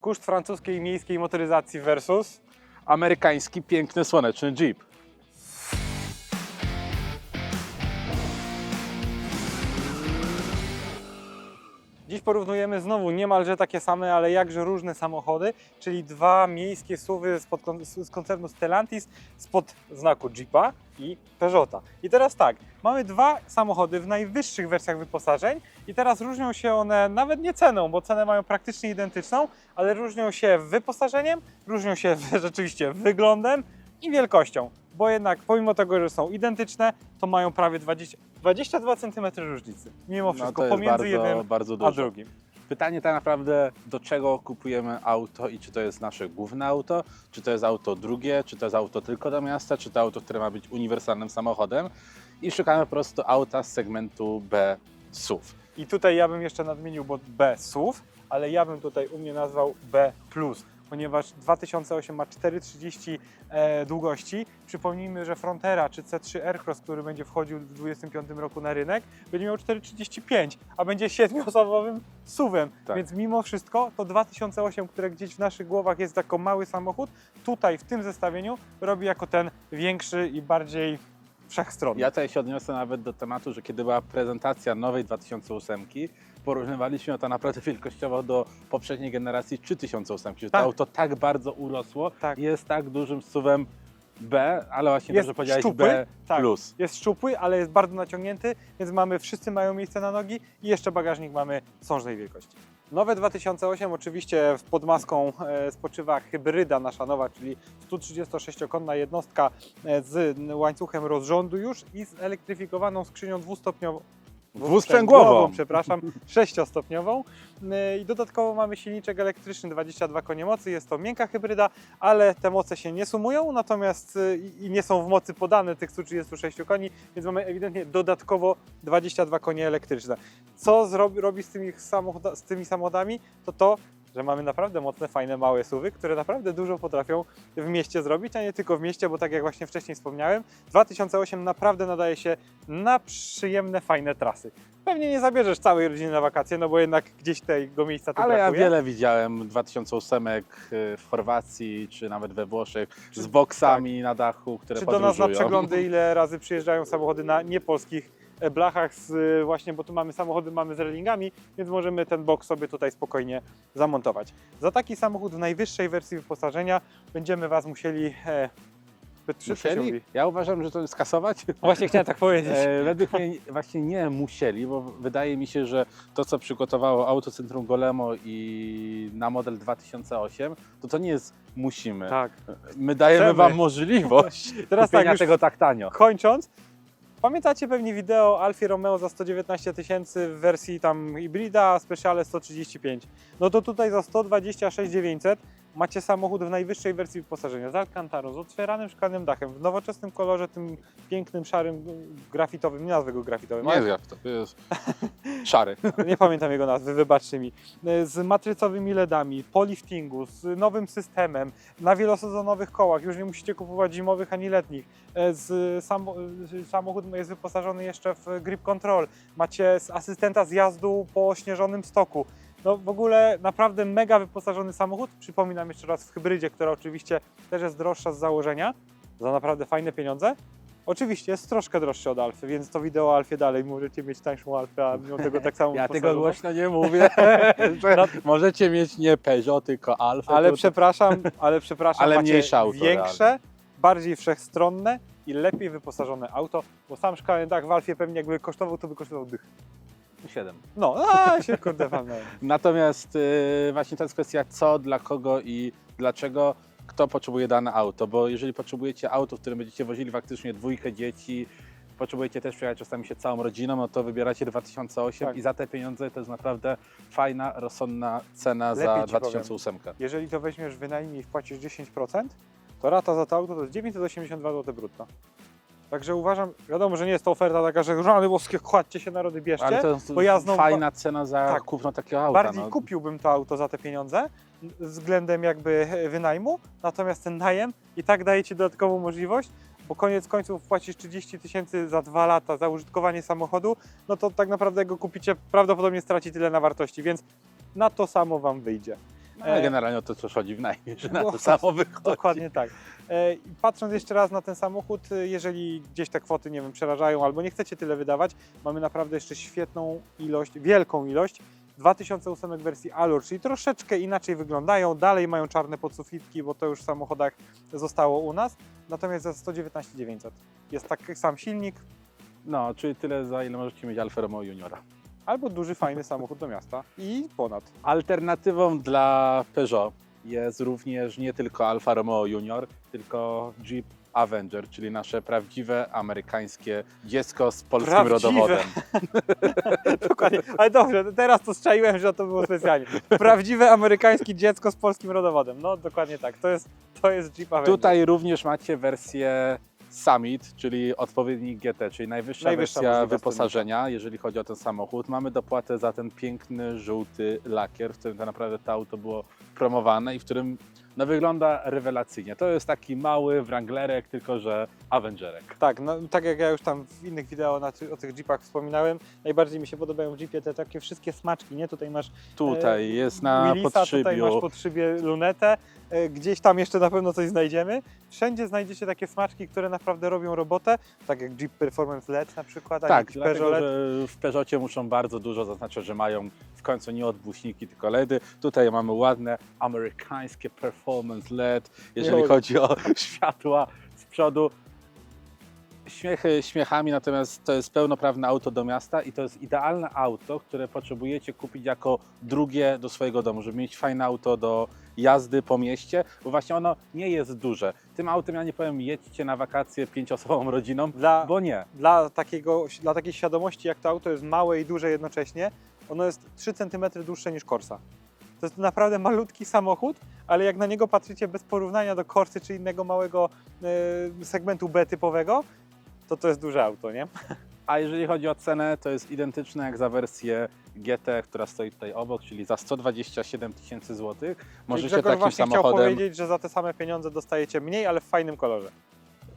Koszt francuskiej miejskiej motoryzacji versus Amerykański, piękny, słoneczny Jeep. Dziś porównujemy znowu niemalże takie same, ale jakże różne samochody, czyli dwa miejskie SUVy spod, z koncernu Stellantis spod znaku Jeepa i Peugeota. I teraz tak, mamy dwa samochody w najwyższych wersjach wyposażeń i teraz różnią się one nawet nie ceną, bo cenę mają praktycznie identyczną, ale różnią się wyposażeniem, różnią się rzeczywiście wyglądem i wielkością, bo jednak pomimo tego, że są identyczne, to mają prawie 20, 22 cm różnicy. Mimo wszystko No to jest pomiędzy bardzo, jednym bardzo a drugim. Pytanie tak naprawdę, do czego kupujemy auto i czy to jest nasze główne auto, czy to jest auto drugie, czy to jest auto tylko do miasta, czy to auto, które ma być uniwersalnym samochodem i szukamy po prostu auta z segmentu B SUV. I tutaj ja bym jeszcze nadmienił, bo B SUV, ale ja bym tutaj u mnie nazwał B+, ponieważ 2008 ma 4,30 e, długości. Przypomnijmy, że Frontera czy C3 Aircross, który będzie wchodził w 2025 roku na rynek, będzie miał 4,35, a będzie siedmioosobowym SUV-em. Tak. Więc mimo wszystko to 2008, które gdzieś w naszych głowach jest jako mały samochód, tutaj w tym zestawieniu robi jako ten większy i bardziej wszechstronny. Ja tutaj się odniosę nawet do tematu, że kiedy była prezentacja nowej 2008, porównywaliśmy to naprawdę wielkościowo do poprzedniej generacji 3008, że Tak. to auto tak bardzo urosło Tak. jest tak dużym SUV-em B, ale właśnie Jest dobrze powiedziałeś szczupły, B+. tak. Jest szczupły, ale jest bardzo naciągnięty, więc mamy, wszyscy mają miejsce na nogi i jeszcze bagażnik mamy sążnej wielkości. Nowe 2008 oczywiście pod maską e, spoczywa hybryda nasza nowa, czyli 136-konna jednostka e, z łańcuchem rozrządu już i z elektryfikowaną skrzynią dwustopniową. Dwusprzęgłową. przepraszam, sześciostopniową. Yy, I dodatkowo mamy silniczek elektryczny 22 konie mocy. Jest to miękka hybryda, ale te moce się nie sumują, natomiast yy, i nie są w mocy podane tych 136 koni, więc mamy ewidentnie dodatkowo 22 konie elektryczne. Co robi z tymi, z tymi samochodami? To to, że mamy naprawdę mocne, fajne, małe suwy, które naprawdę dużo potrafią w mieście zrobić, a nie tylko w mieście, bo tak jak właśnie wcześniej wspomniałem, 2008 naprawdę nadaje się na przyjemne, fajne trasy. Pewnie nie zabierzesz całej rodziny na wakacje, no bo jednak gdzieś tego miejsca tu Ale ja brakuje. wiele widziałem 2008 w Chorwacji, czy nawet we Włoszech, z boksami na dachu, które Czy do nas na podróżują. przeglądy, ile razy przyjeżdżają samochody na niepolskich blachach, z, e, właśnie, bo tu mamy samochody, mamy z railingami, więc możemy ten box sobie tutaj spokojnie zamontować. Za taki samochód w najwyższej wersji wyposażenia będziemy Was musieli... E, Musieli? Ja uważam, że to skasować. Właśnie chciałem tak powiedzieć. E, według mnie właśnie nie musieli, bo wydaje mi się, że to, co przygotowało Autocentrum Golemo i na model 2008, to to nie jest musimy. Tak. My dajemy Chcemy. Wam możliwość Teraz tak, już tego tak tanio. kończąc, pamiętacie pewnie wideo Alfie Romeo za 119 tysięcy w wersji tam hybrida, a speciale 135. No to tutaj za 126 900 macie samochód w najwyższej wersji wyposażenia z Alcantarą, z otwieranym szklanym dachem, w nowoczesnym kolorze, tym pięknym, szarym, grafitowym, nie nazwę go grafitowym, Nie ale jest to jest szary. nie pamiętam jego nazwy, wybaczcie mi, z matrycowymi LEDami, po liftingu, z nowym systemem, na wielosezonowych kołach, już nie musicie kupować zimowych ani letnich, E, z samo, e, samochód jest wyposażony jeszcze w grip control, macie asystenta zjazdu po śnieżonym stoku, no w ogóle naprawdę mega wyposażony samochód, przypominam jeszcze raz w hybrydzie, która oczywiście też jest droższa z założenia, za naprawdę fajne pieniądze, Oczywiście jest troszkę droższy od Alfy, więc to wideo o Alfie dalej możecie mieć tańszą Alfę, a mimo tego tak samo Ja tego głośno nie mówię. że No. możecie mieć nie Peugeot, tylko Alfa. Ale to- przepraszam, ale przepraszam, Ale mniejsze auto, większe, bardziej wszechstronne i lepiej wyposażone auto, bo sam szklany dach w Alfie pewnie jakby kosztował, to by kosztował dych. 7. No, a się kurde walnąłem. Natomiast y, właśnie to jest kwestia co, dla kogo i dlaczego, kto potrzebuje dane auto, bo jeżeli potrzebujecie auto, w którym będziecie wozili faktycznie dwójkę dzieci, potrzebujecie też przejechać czasami się całą rodziną, no to wybieracie 2008 Tak. i za te pieniądze to jest naprawdę fajna, rozsądna cena Lepiej za ci powiem. 2008. Jeżeli to weźmiesz wynajmij i wpłacisz 10%, to rata za to auto to jest 982 zł brutto. Także uważam, wiadomo, że nie jest to oferta taka, że żony boskie, kładźcie się narody, bierzcie. Ale to jest bo ja znowu- fajna cena za Tak. kupno takiego auta. Bardziej no. kupiłbym to auto za te pieniądze względem jakby wynajmu, natomiast ten najem i tak daje Ci dodatkową możliwość, bo koniec końców płacisz 30 tysięcy za dwa lata za użytkowanie samochodu, no to tak naprawdę go kupicie, prawdopodobnie straci tyle na wartości, więc na to samo Wam wyjdzie. Ale E, generalnie o to coś chodzi w najmie, że na No, to samo wychodzi. Dokładnie tak. E, i Patrząc jeszcze raz na ten samochód, e, jeżeli gdzieś te kwoty, nie wiem, przerażają albo nie chcecie tyle wydawać, mamy naprawdę jeszcze świetną ilość, wielką ilość 2008 wersji Allure, czyli troszeczkę inaczej wyglądają, dalej mają czarne podsufitki, bo to już w samochodach zostało u nas, natomiast za 119 900. Jest taki sam silnik, No, czyli tyle za ile możecie mieć Alfa Romeo Juniora. Albo duży, fajny samochód do miasta i ponad. Alternatywą dla Peugeot jest również nie tylko Alfa Romeo Junior, tylko Jeep Avenger, czyli nasze prawdziwe amerykańskie dziecko z polskim Prawdziwe. rodowodem. Dokładnie, ale dobrze, teraz to strzeliłem, że to było specjalnie. Prawdziwe amerykańskie dziecko z polskim rodowodem. No dokładnie tak, to jest, to jest Jeep Avenger. Tutaj również macie wersję Summit, czyli odpowiednik GT, czyli najwyższa, Najwyższa wersja możliwa wyposażenia, jeżeli chodzi o ten samochód. Mamy dopłatę za ten piękny, żółty lakier, w którym tak naprawdę to auto było promowane i w którym no, wygląda rewelacyjnie. To jest taki mały Wranglerek, tylko że Avengerek. Tak, no, tak jak ja już tam w innych wideo na ty, o tych Jeepach wspominałem, najbardziej mi się podobają w Jeepie te takie wszystkie smaczki, nie? Tutaj masz Tutaj jest na Willisa, tutaj masz podszybiu. pod szybie lunetę, e, gdzieś tam jeszcze na pewno coś znajdziemy. Wszędzie znajdziecie takie smaczki, które naprawdę robią robotę, tak jak Jeep Performance LED na przykład, a Tak, dlatego, Peugeot LED. że w Peugeotie muszą bardzo dużo zaznaczać, że mają w końcu nie odbłyśniki, tylko LEDy. Tutaj mamy ładne amerykańskie performance LED, jeżeli Miło. chodzi o światła z przodu. Śmiechy śmiechami, natomiast to jest pełnoprawne auto do miasta i to jest idealne auto, które potrzebujecie kupić jako drugie do swojego domu, żeby mieć fajne auto do jazdy po mieście, bo właśnie ono nie jest duże. Tym autem ja nie powiem jedźcie na wakacje pięciosobową rodziną, Dla, bo nie. dla, takiego, dla takiej świadomości, jak to auto jest małe i duże jednocześnie, ono jest 3 cm dłuższe niż Corsa. To jest naprawdę malutki samochód, ale jak na niego patrzycie bez porównania do Corsy czy innego małego e, segmentu B typowego, to to jest duże auto, nie? A jeżeli chodzi o cenę, to jest identyczne jak za wersję GT, która stoi tutaj obok, czyli za 127 tysięcy złotych. Możecie Grzegorz takim właśnie chciał samochodem. powiedzieć, że za te same pieniądze dostajecie mniej, ale w fajnym kolorze.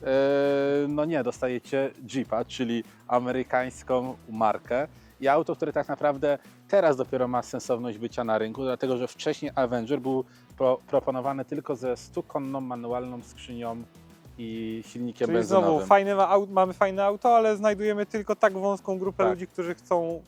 E, no nie, dostajecie Jeepa, czyli amerykańską markę. I auto, które tak naprawdę teraz dopiero ma sensowność bycia na rynku, dlatego że wcześniej Avenger był pro, proponowany tylko ze 100-konną manualną skrzynią i silnikiem Czyli benzynowym. znowu fajne ma, au- mamy fajne auto, ale znajdujemy tylko tak wąską grupę Tak. ludzi, którzy chcą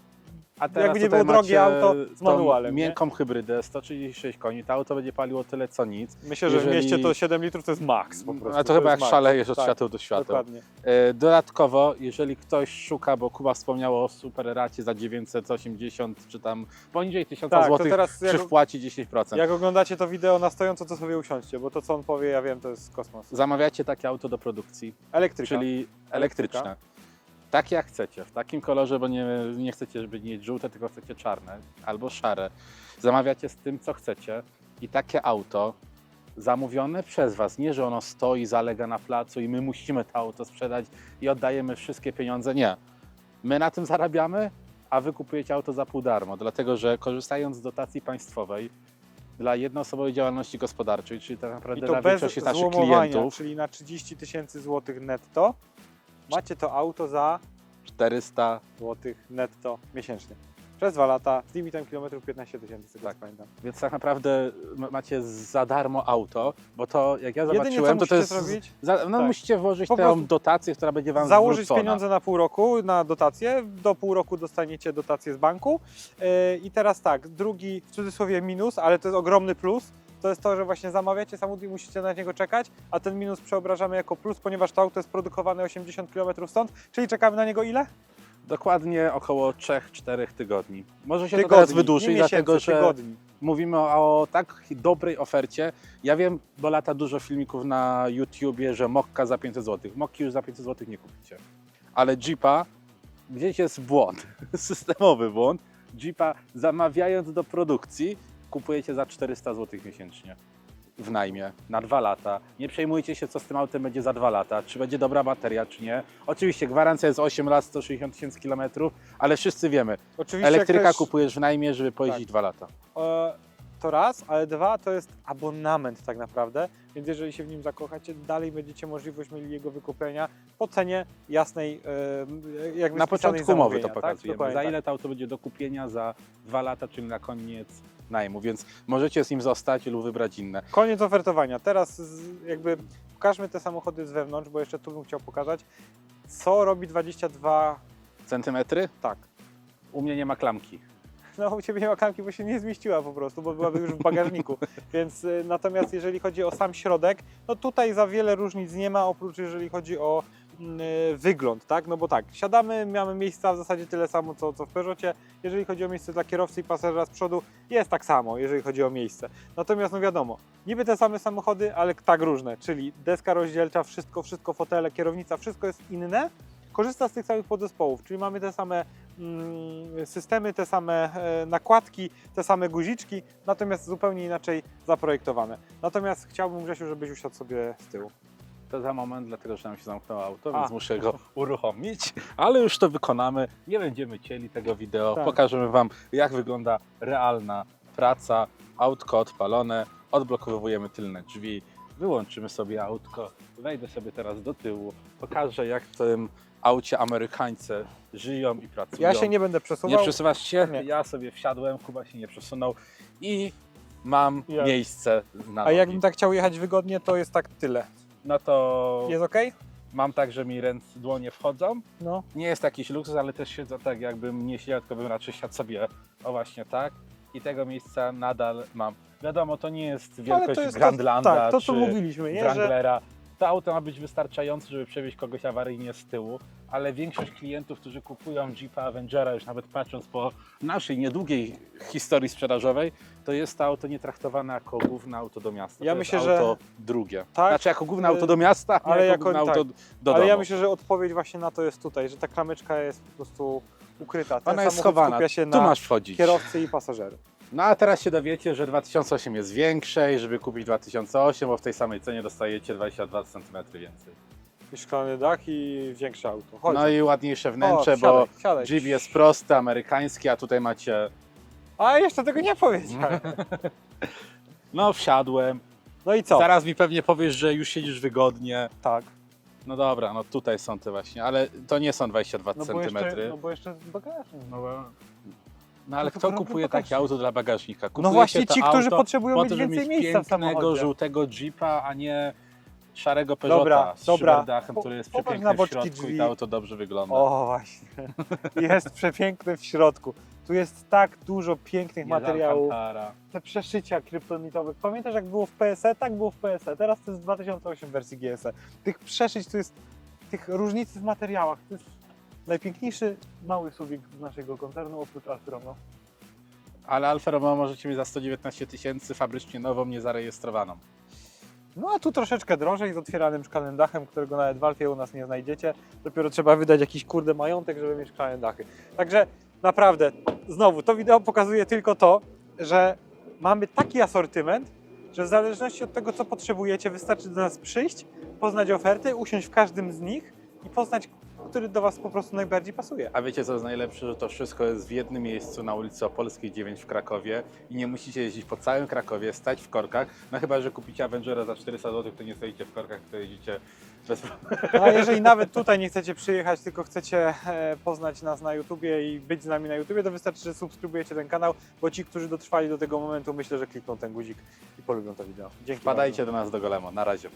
A Jakby nie było drogie auto z manualem? Miękką hybrydę, 136 koni. To auto będzie paliło tyle co nic. Myślę, że w Jeżeli- mieście to 7 litrów to jest maks po prostu. A to chyba jest jak maks. szalejesz od Tak, świateł do świateł. Dokładnie. E, Dodatkowo, jeżeli ktoś szuka, bo Kuba wspomniał o super racie za 980 czy tam poniżej 1000 Tak, to zł, teraz jak, wpłacie 10%. jak oglądacie to wideo na stojąco, to sobie usiądźcie, bo to co on powie, ja wiem, to jest kosmos. Zamawiacie takie auto do produkcji, Elektryka. czyli elektryczne. Tak jak chcecie, w takim kolorze, bo nie, nie chcecie, żeby mieć żółte, tylko chcecie czarne albo szare. Zamawiacie z tym, co chcecie i takie auto zamówione przez Was, nie, że ono stoi, zalega na placu i my musimy to auto sprzedać i oddajemy wszystkie pieniądze, nie. My na tym zarabiamy, a Wy kupujecie auto za pół darmo, dlatego że korzystając z dotacji państwowej dla jednoosobowej działalności gospodarczej, czyli tak I naprawdę to dla bez większości naszych klientów, czyli na 30 tysięcy złotych netto, macie to auto za 400 złotych netto miesięcznie. Przez dwa lata, z limitem kilometrów 15 tysięcy, Tak. pamiętam. Więc tak naprawdę macie za darmo auto, bo to jak ja Jedynie zobaczyłem, to to musicie jest. zrobić, Za, no tak. musicie włożyć Po tę dotację, która będzie wam założyć zwrócona. pieniądze na pół roku na dotację, do pół roku dostaniecie dotację z banku Yy, i teraz tak, drugi w cudzysłowie minus, ale to jest ogromny plus, to jest to, że właśnie zamawiacie samochód i musicie na niego czekać, a ten minus przeobrażamy jako plus, ponieważ to auto jest produkowane 80 km stąd, czyli czekamy na niego ile? Dokładnie około 3-4 tygodni. Może się to Tygodni, teraz wydłuży, dlatego że tygodni. mówimy o tak dobrej ofercie. Ja wiem, bo lata dużo filmików na YouTubie, że Mokka za 500 zł. Mokki już za 500 zł nie kupicie. Ale Jeepa, gdzieś jest błąd, systemowy błąd. Jeepa zamawiając do produkcji kupujecie za 400 zł miesięcznie w najmie na dwa lata. Nie przejmujcie się, co z tym autem będzie za dwa lata, czy będzie dobra bateria, czy nie. Oczywiście gwarancja jest 8 lat, 160 tysięcy kilometrów, ale wszyscy wiemy, Oczywiście elektryka też, kupujesz w najmie, żeby pojeździć Tak. dwa lata. e, to raz, ale dwa to jest abonament tak naprawdę, więc jeżeli się w nim zakochacie, dalej będziecie możliwość mieli jego wykupienia po cenie jasnej, e, jakby Na początku umowy to tak? pokazujemy. Dokładnie za tak. ile to auto będzie do kupienia za dwa lata, czyli na koniec najmu, więc możecie z nim zostać lub wybrać inne. Koniec ofertowania. Teraz z, jakby pokażmy te samochody z wewnątrz, bo jeszcze tu bym chciał pokazać, co robi 22. Centymetry? Tak. U mnie nie ma klamki. No u Ciebie nie ma klamki, bo się nie zmieściła po prostu, bo byłaby już w bagażniku. Więc y, natomiast jeżeli chodzi o sam środek, no tutaj za wiele różnic nie ma, oprócz jeżeli chodzi o wygląd, tak? No bo tak, siadamy, mamy miejsca w zasadzie tyle samo co, co w Peugeotie. Jeżeli chodzi o miejsce dla kierowcy i pasażera z przodu, jest tak samo, jeżeli chodzi o miejsce. Natomiast no wiadomo, niby te same samochody, ale tak różne, czyli deska rozdzielcza, wszystko, wszystko, fotele, kierownica, wszystko jest inne. Korzysta z tych samych podzespołów, czyli mamy te same mm, systemy, te same e, nakładki, te same guziczki, natomiast zupełnie inaczej zaprojektowane. Natomiast chciałbym, Grzesiu, żebyś usiadł sobie z tyłu. To za moment, dlatego że nam się zamknęło auto, A. więc muszę go uruchomić, ale już to wykonamy. Nie będziemy cieli tego wideo. Tak. Pokażemy Wam, jak wygląda realna praca. Autko odpalone, odblokowujemy tylne drzwi, wyłączymy sobie autko. Wejdę sobie teraz do tyłu, pokażę, jak w tym aucie Amerykańcy żyją i pracują. Ja się nie będę Nie przesuwał. przesuwasz się? Nie. Ja sobie wsiadłem, Kuba się nie przesunął i mam Ja. miejsce na A nogi. jakbym tak chciał jechać wygodnie, to jest tak tyle. No to Jest ok? mam tak, że mi ręce, dłonie wchodzą. No. Nie jest jakiś luksus, ale też siedzę tak, jakbym nie siedział, tylko bym raczej siadł sobie o właśnie tak. I tego miejsca nadal mam. Wiadomo, to nie jest wielkość to jest Grandlanda to, tak, to co czy mówiliśmy, nie? Że Wranglera. To auto ma być wystarczające, żeby przewieźć kogoś awaryjnie z tyłu, ale większość klientów, którzy kupują Jeepa Avengera, już nawet patrząc po naszej niedługiej historii sprzedażowej, to jest to auto nie traktowane jako główne auto do miasta. Ja to myślę, jest że- auto drugie. Tak, Znaczy jako główne auto do miasta, ale ale jako, jako- główne auto tak. do Ale domu. ja myślę, że odpowiedź właśnie na to jest tutaj, że ta klameczka jest po prostu ukryta. Ten Ona jest samochód schowana. skupia się Tu na masz wchodzić. kierowcy i pasażerów. No a teraz się dowiecie, że 2008 jest większe i żeby kupić 2008, bo w tej samej cenie dostajecie 22 cm więcej. I szklany dach i większe auto. Chodź. No i ładniejsze wnętrze, O, bo wsiadaj. Jeep jest prosty, amerykański, a tutaj macie... A jeszcze tego nie powiedziałem. No wsiadłem, No i co? zaraz mi pewnie powiesz, że już siedzisz wygodnie. Tak. No dobra, no tutaj są te właśnie, ale to nie są 22 No bo, cm. jeszcze, no bo jeszcze bagażnik. No, No ale to kto kupuje bagażnik. takie auto dla bagażnika? no Kupuje właśnie się to ci, którzy auto potrzebują po mieć to, żeby więcej mieć miejsca w pięknego, samochodzie. żółtego Jeepa, a nie szarego Peugeota Dobra, z dobra. Po- który jest popatrz przepiękny na w boczki środku i drzwi. to auto dobrze wygląda. O właśnie. Jest przepiękny w środku. Tu jest tak dużo pięknych materiałów. Alcantara. Te przeszycia kryptonitowe. Pamiętasz jak było w PSE? Tak było w PSE. Teraz to jest 2008 wersji GSE. Tych przeszyć tu jest, tych różnicy w materiałach. To jest najpiękniejszy mały subik z naszego koncernu oprócz Alfa Romeo. Ale Alfa Romeo możecie mieć za 119 tysięcy fabrycznie nową, niezarejestrowaną. No a tu troszeczkę drożej z otwieranym szklanym dachem, którego nawet w Alfie u nas nie znajdziecie. Dopiero trzeba wydać jakiś kurde majątek, żeby mieć szklane dachy. Także naprawdę, znowu, to wideo pokazuje tylko to, że mamy taki asortyment, że w zależności od tego, co potrzebujecie, wystarczy do nas przyjść, poznać oferty, usiąść w każdym z nich i poznać, który do Was po prostu najbardziej pasuje. A wiecie co jest najlepsze, że to wszystko jest w jednym miejscu na ulicy Opolskiej 9 w Krakowie i nie musicie jeździć po całym Krakowie, stać w korkach. No chyba, że kupicie Avengera za 400 zł, to nie stoicie w korkach, to jeździcie bez No, a jeżeli nawet tutaj nie chcecie przyjechać, tylko chcecie e, poznać nas na YouTubie i być z nami na YouTubie, to wystarczy, że subskrybujecie ten kanał, bo ci, którzy dotrwali do tego momentu, myślę, że klikną ten guzik i polubią to wideo. Dzięki Wpadajcie bardzo. do nas do Golemo. Na razie.